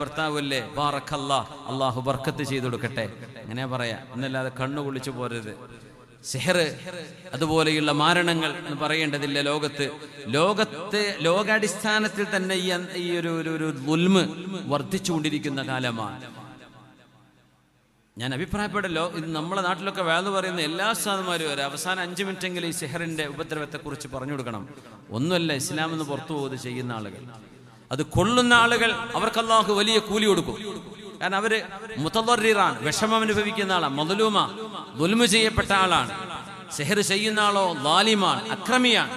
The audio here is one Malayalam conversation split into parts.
ഭർത്താവല്ലേ? ബാറക്കല്ല അള്ളാഹു ബർക്കത്ത് ചെയ്തു കൊടുക്കട്ടെ. അങ്ങനെ പറയാ. എന്നല്ലാതെ കണ്ണു കുളിച്ചു പോരരുത് സെഹർ അതുപോലെയുള്ള മാരണങ്ങൾ എന്ന് പറയേണ്ടതില്ല ലോകത്ത്. ലോകത്ത് ലോകാടിസ്ഥാനത്തിൽ തന്നെ ഈ ഒരു ഒരു മുൽമ് വർദ്ധിച്ചുകൊണ്ടിരിക്കുന്ന കാലമാണ്. ഞാൻ അഭിപ്രായപ്പെടല്ലോ. ഇത് നമ്മളെ നാട്ടിലൊക്കെ വേൾ പറയുന്ന എല്ലാ സ്ഥാനമാരും വരെ അവസാനം അഞ്ച് മിനിറ്റെങ്കിലും ഈ സെഹറിന്റെ ഉപദ്രവത്തെക്കുറിച്ച് പറഞ്ഞു കൊടുക്കണം. ഒന്നുമല്ല ഇസ്ലാം എന്ന് പുറത്തു പോകുന്നത് ചെയ്യുന്ന ആളുകൾ. അത് കൊള്ളുന്ന ആളുകൾ അവർക്ക് അള്ളാഹു വലിയ കൂലി കൊടുക്കും. കാരണം അവർ മുത്തദറിറാണ് വിഷമം അനുഭവിക്കുന്ന ആളാണ് മതലൂമ ദുൽമു ചെയ്യപ്പെട്ട ആളാണ് സെഹർ ചെയ്യുന്ന ആളോ ലാലിമാണ് അക്രമിയാണ്.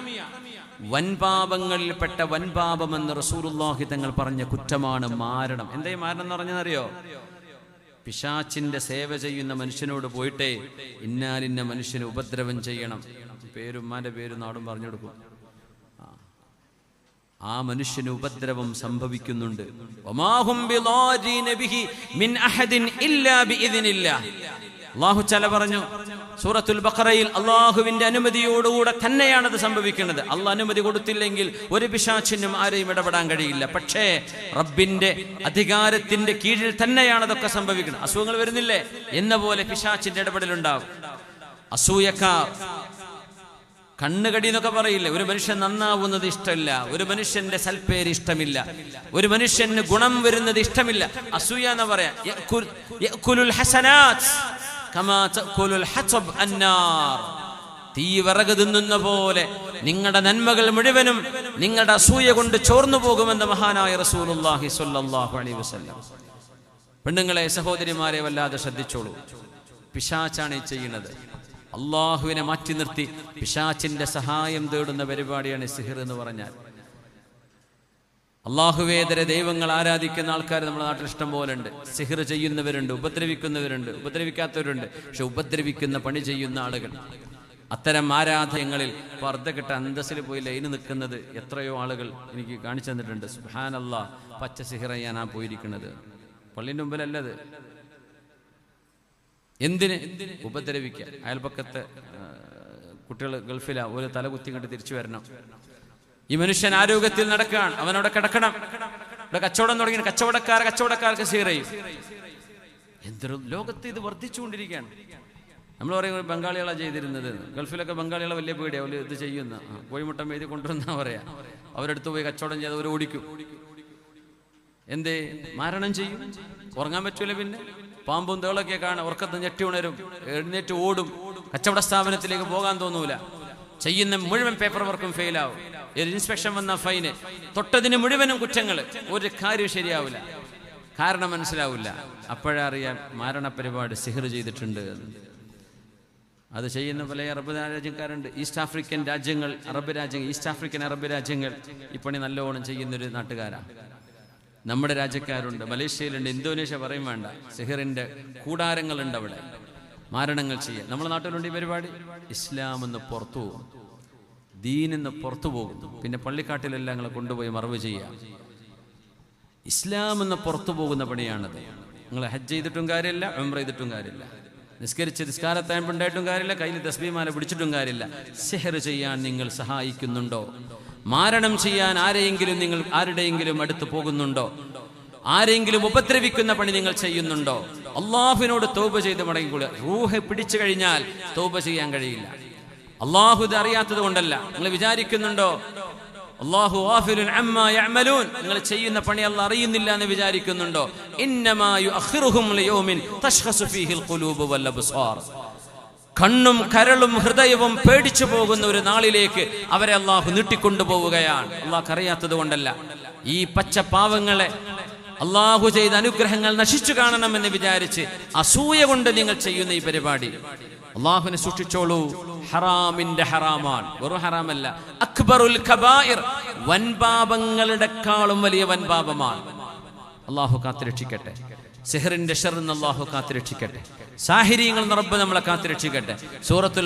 വൻപാപങ്ങളിൽപ്പെട്ട വൻപാപമെന്ന് റസൂറുല്ലാഹി തങ്ങൾ പറഞ്ഞ കുറ്റമാണ് മാരണം. എന്തേ മാരണം എന്ന് പറഞ്ഞതറിയോ പിശാച്ചിന്റെ സേവ ചെയ്യുന്ന മനുഷ്യനോട് പോയിട്ടേ ഇന്നാലിന്ന മനുഷ്യന് ഉപദ്രവം ചെയ്യണം. പേരും പേര് നാടും പറഞ്ഞു കൊടുക്കും. ആ മനുഷ്യന് ഉപദ്രവം സംഭവിക്കുന്നുണ്ട്. അള്ളാഹു ചല പറഞ്ഞു സൂറത്തുൽ ബഖറയിൽ അള്ളാഹുവിന്റെ അനുമതിയോടുകൂടെ തന്നെയാണ് അത് സംഭവിക്കുന്നത്. അള്ളാഹ് അനുമതി കൊടുത്തില്ലെങ്കിൽ ഒരു പിശാച്ചിനും ആരെയും ഇടപെടാൻ കഴിയില്ല. പക്ഷേ റബ്ബിന്റെ അധികാരത്തിന്റെ കീഴിൽ തന്നെയാണ് അതൊക്കെ സംഭവിക്കുന്നത്. അസുഖങ്ങൾ വരുന്നില്ലേ? എന്ന പോലെ പിശാച്ചിന്റെ ഇടപെടലുണ്ടാവും. അസൂയക്കാർ കണ്ണുകടി എന്നൊക്കെ പറയില്ല? ഒരു മനുഷ്യൻ നന്നാവുന്നത് ഇഷ്ടമില്ല. ഒരു മനുഷ്യന്റെ സൽപ്പേര് ഇഷ്ടമില്ല. ഒരു മനുഷ്യന് ഗുണം വരുന്നത് ഇഷ്ടമില്ല. അസൂയ എന്ന് പറയാം? തീ വിറക് തിന്നുന്ന പോലെ നിങ്ങളുടെ നന്മകൾ മുഴുവനും നിങ്ങളുടെ അസൂയ കൊണ്ട് ചോർന്നു പോകുമെന്ന് മഹാനായ റസൂലുള്ളാഹി സ്വല്ലല്ലാഹു അലൈഹി വസല്ലം. പെണ്ണുങ്ങളെ സഹോദരിമാരെ വല്ലാതെ ശ്രദ്ധിച്ചോളൂ. പിശാച്ചാണ് ചെയ്യുന്നത്. അള്ളാഹുവിനെ മാറ്റി നിർത്തി. പിശാച്ചിന്റെ സഹായം തേടുന്ന പരിപാടിയാണ് സിഹിർ എന്ന് പറഞ്ഞാൽ. അള്ളാഹുവേതര ദൈവങ്ങൾ ആരാധിക്കുന്ന ആൾക്കാർ നമ്മുടെ നാട്ടിൽ ഇഷ്ടം പോലെ ഉണ്ട് സിഹിർ ചെയ്യുന്നവരുണ്ട് ഉപദ്രവിക്കുന്നവരുണ്ട് ഉപദ്രവിക്കാത്തവരുണ്ട്. പക്ഷെ ഉപദ്രവിക്കുന്ന പണി ചെയ്യുന്ന ആളുകൾ. അത്തരം ആരാധനങ്ങളിൽ കിട്ട അന്തസ്സിൽ പോയി ലൈന് നിൽക്കുന്നത് എത്രയോ ആളുകൾ എനിക്ക് കാണിച്ചു തന്നിട്ടുണ്ട്. സുഹാനല്ലാ പച്ച സിഹിർ ആ പോയിരിക്കുന്നത്. പള്ളിന്റെ മുമ്പിലല്ലത്. എന്തിന് ഉപദ്രവിക്കുക? അയൽപക്കത്തെ കുട്ടികൾ ഗൾഫില ഒരു തല കുത്തി കണ്ട് തിരിച്ചു വരണം. ഈ മനുഷ്യൻ ആരോഗ്യത്തിൽ നടക്കുകയാണ്. അവനവിടെ കിടക്കണം. ഇവിടെ കച്ചവടം തുടങ്ങി കച്ചവടക്കാർ കച്ചവടക്കാർക്ക് സീറയും എന്തൊരു ലോകത്ത് ഇത് വർദ്ധിച്ചുകൊണ്ടിരിക്കുകയാണ്. നമ്മൾ പറയും ബംഗാളികളാണ് ചെയ്തിരുന്നത്. ഗൾഫിലൊക്കെ ബംഗാളികളെ വലിയ പേടിയാണ് അവർ ഇത് ചെയ്യുന്ന. കോഴിമുട്ടം എഴുതി കൊണ്ടുവന്ന പറയാ. അവരെടുത്ത് പോയി കച്ചവടം ചെയ്ത് അവർ ഓടിക്കും എന്തേ? മാരണം ചെയ്യും. ഉറങ്ങാൻ പറ്റൂല പിന്നെ? പാമ്പും തേളൊക്കെ കാണാൻ ഉറക്കത്ത് ഞെട്ടി ഉണരും. എഴുന്നേറ്റ് ഓടും. കച്ചവട സ്ഥാപനത്തിലേക്ക് പോകാൻ തോന്നൂല. ചെയ്യുന്ന മുഴുവൻ പേപ്പർ വർക്കും ഫെയിലാവും ഒരു ഇൻസ്പെക്ഷൻ വന്ന ഫൈന് തൊട്ടതിന് മുഴുവനും കുറ്റങ്ങൾ ഒരു കാര്യം ശരിയാവില്ല. കാരണം മനസ്സിലാവില്ല. അപ്പോഴറിയാം മരണ പരിപാടി സിഹർ ചെയ്തിട്ടുണ്ട് അത് ചെയ്യുന്ന പല അറബ് രാജ്യക്കാരുണ്ട്. ഈസ്റ്റ് ആഫ്രിക്കൻ രാജ്യങ്ങൾ അറബ് രാജ്യങ്ങൾ ഈസ്റ്റ് ആഫ്രിക്കൻ അറബ് രാജ്യങ്ങൾ. ഇപ്പണി പണി നല്ലോണം ചെയ്യുന്നൊരു നാട്ടുകാരാണ് നമ്മുടെ രാജ്യക്കാരുണ്ട് മലേഷ്യയിലുണ്ട് ഇന്തോനേഷ്യ പറയും വേണ്ട. സെഹറിന്റെ കൂടാരങ്ങളുണ്ട് അവിടെ. മാരണങ്ങൾ ചെയ്യാൻ. നമ്മുടെ നാട്ടിലുണ്ട് ഈ പരിപാടി? ഇസ്ലാം എന്ന് പുറത്തു പോകും. ദീനെന്ന് പുറത്തു പോകും. പിന്നെ പള്ളിക്കാട്ടിലെല്ലാം ഞങ്ങളെ കൊണ്ടുപോയി മറവ് ചെയ്യാം ഇസ്ലാം എന്ന് പുറത്തു പോകുന്ന പണിയാണത്. നിങ്ങൾ ഹജ്ജ് ചെയ്തിട്ടും കാര്യമില്ല ഉംറ ചെയ്തിട്ടും കാര്യമില്ല. നിസ്കരിച്ച് നിസ്കാരത്തായ്പുണ്ടായിട്ടും കാര്യമില്ല കയ്യിൽ തസ്ബീമാല പിടിച്ചിട്ടും കാര്യമില്ല. സെഹർ ചെയ്യാൻ നിങ്ങൾ സഹായിക്കുന്നുണ്ടോ? മാരണം ചെയ്യാൻ ആരെയെങ്കിലും നിങ്ങൾ ആരുടെയെങ്കിലും അടുത്ത് പോകുന്നുണ്ടോ? ആരെങ്കിലും ഉപദ്രവിക്കുന്ന പണി നിങ്ങൾ ചെയ്യുന്നുണ്ടോ? അള്ളാഹുവിനോട് തോപ ചെയ്ത് മടങ്ങിക്കൂടുക റൂഹ് പിടിച്ചു കഴിഞ്ഞാൽ തോപ ചെയ്യാൻ കഴിയില്ല. അള്ളാഹു ഇത് അറിയാത്തത് കൊണ്ടല്ല. നിങ്ങൾ വിചാരിക്കുന്നുണ്ടോ? അള്ളാഹു നിങ്ങൾ ചെയ്യുന്ന പണി അല്ല അറിയുന്നില്ല എന്ന് വിചാരിക്കുന്നുണ്ടോ? ഇന്നമാ കണ്ണും കരളും ഹൃദയവും പേടിച്ചു പോകുന്ന ഒരു നാളിലേക്ക് അവരെ അള്ളാഹു നീട്ടിക്കൊണ്ടുപോവുകയാണ്. അള്ളാഹ് അറിയാത്തത് കൊണ്ടല്ല. ഈ പച്ച പാവങ്ങളെ അള്ളാഹു ചെയ്ത അനുഗ്രഹങ്ങൾ നശിച്ചു കാണണമെന്ന് വിചാരിച്ച് അസൂയ കൊണ്ട് നിങ്ങൾ ചെയ്യുന്ന ഈ പരിപാടി. അള്ളാഹുവിനെ സൂക്ഷിച്ചോളൂ. ഹറാമിന്റെ ഹറാമാണ്. വെറും ഹറാമല്ല. അക്ബറുൽ വൻപാപങ്ങളുടെക്കാളും വലിയ വൻപാപമാണ് അള്ളാഹു കാത്തുരക്ഷിക്കട്ടെ. സെഹറിന്റെ ഷെറിന്ന് അള്ളാഹു കാത്തുരക്ഷിക്കട്ടെ. സാഹിര്യങ്ങൾ റബ്ബ് നമ്മളെ കാത്തിരക്ഷിക്കട്ടെ. സൂറത്തുൽ